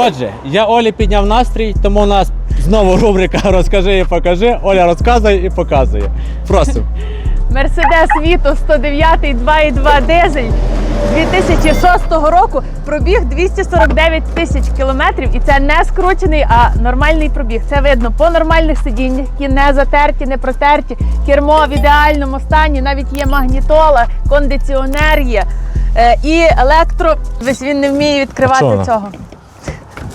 Отже, я Олі підняв настрій, тому у нас знову рубрика Розкажи і покажи. Оля розказує і показує. Просимо. Мерседес Віто 109 2.2 дизель 2006 року пробіг 249 тисяч кілометрів, і це не скручений, а нормальний пробіг. Це видно по нормальних сидіннях, які не затерті, не протерті. Кермо в ідеальному стані, навіть є магнітола, кондиціонер є. Е, і електро. Весь він не вміє відкривати цього.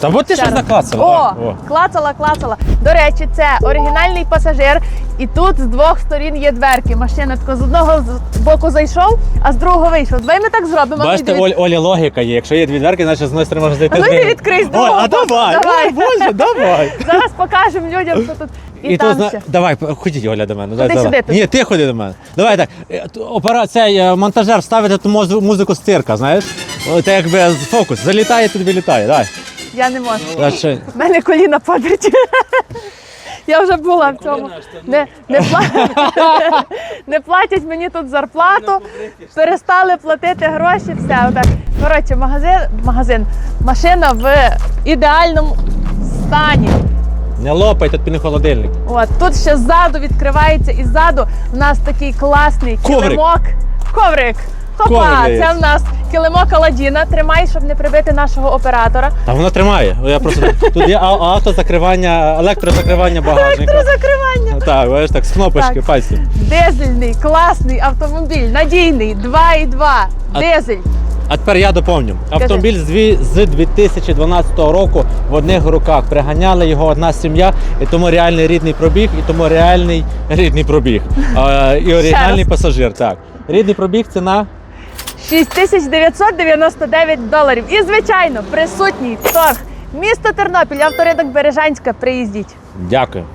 Та от ти Ще щось раз. наклацала. О, клацала, клацала. До речі, це оригінальний пасажир, і тут з двох сторін є дверки. Машина тако з одного боку зайшов, а з другого вийшов. Давай ми так зробимо. Бачите, Оль, Олі логіка є. Якщо є дві дверки, значить з одної сторони можна зайти. А ну з відкрий з Оль, а боку. давай, Давай. давай, Боже, давай. Зараз покажемо людям, що тут і, І там зна... ще. давай, ходіть, Оля, до мене. Ходи давай, сюди, тут. Ні, ти ходи до мене. Давай так. е, Опера... Цей е, монтажер ставить музику з цирка, знаєш? Це якби фокус. Залітає, тобі літає. Давай. Я не можу. Значить, У мене коліна поберті. Я вже була в цьому. Не, не, пла- не платять мені тут зарплату, перестали платити гроші, все. Отак. Коротше, магазин, магазин, машина в ідеальному стані. не лопай, тут під холодильник. От тут ще ззаду відкривається, і ззаду в нас такий класний Коврик. килимок. Коврик. Хопа, це в нас килимок Аладдіна. Тримай, щоб не прибити нашого оператора. Та воно тримає. Я просто тут є автозакривання, електрозакривання багажника. Закривання. Так, бачиш, так, з кнопочки, Так. пальці. Дизельний, класний автомобіль, надійний, 2,2, А- дизель. А тепер я доповню. Автомобіль з дві- з 2012 року в одних руках. Приганяли його одна сім'я, і тому реальний рідний пробіг, і тому реальний рідний пробіг. Е, і оригінальний раз. пасажир. Так. Рідний пробіг ціна 6999 доларів. І, звичайно, присутній торг. Місто Тернопіль, авторинок Бережанська, приїздіть. Дякую.